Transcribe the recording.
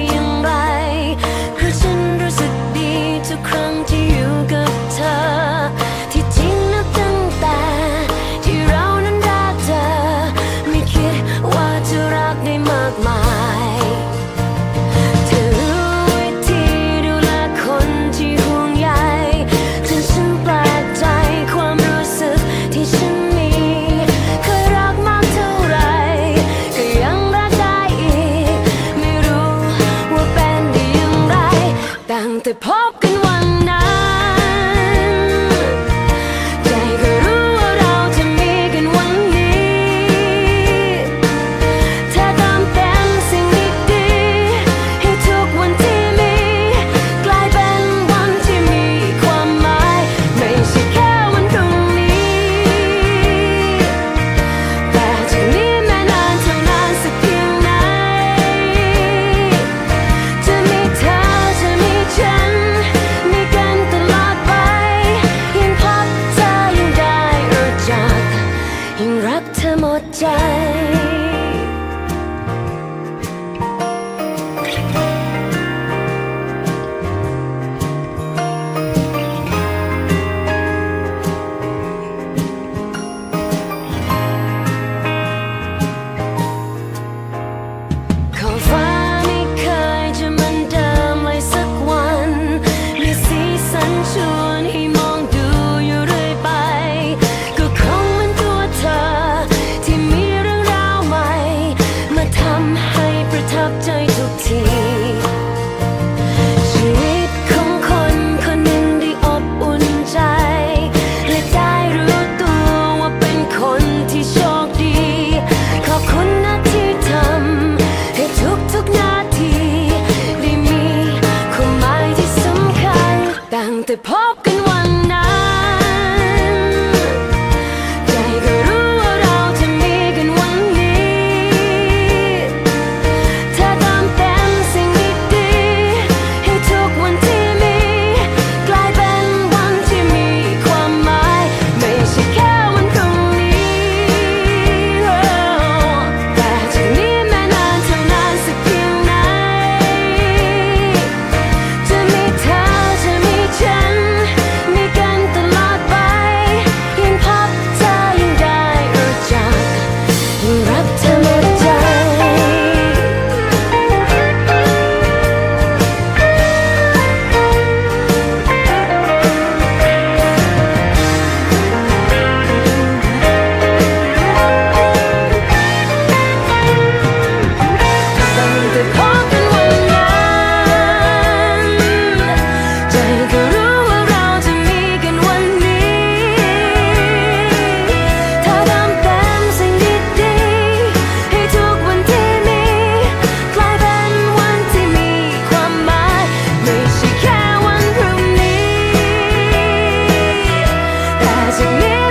ี C'est รักเธอหมดใจ the party. never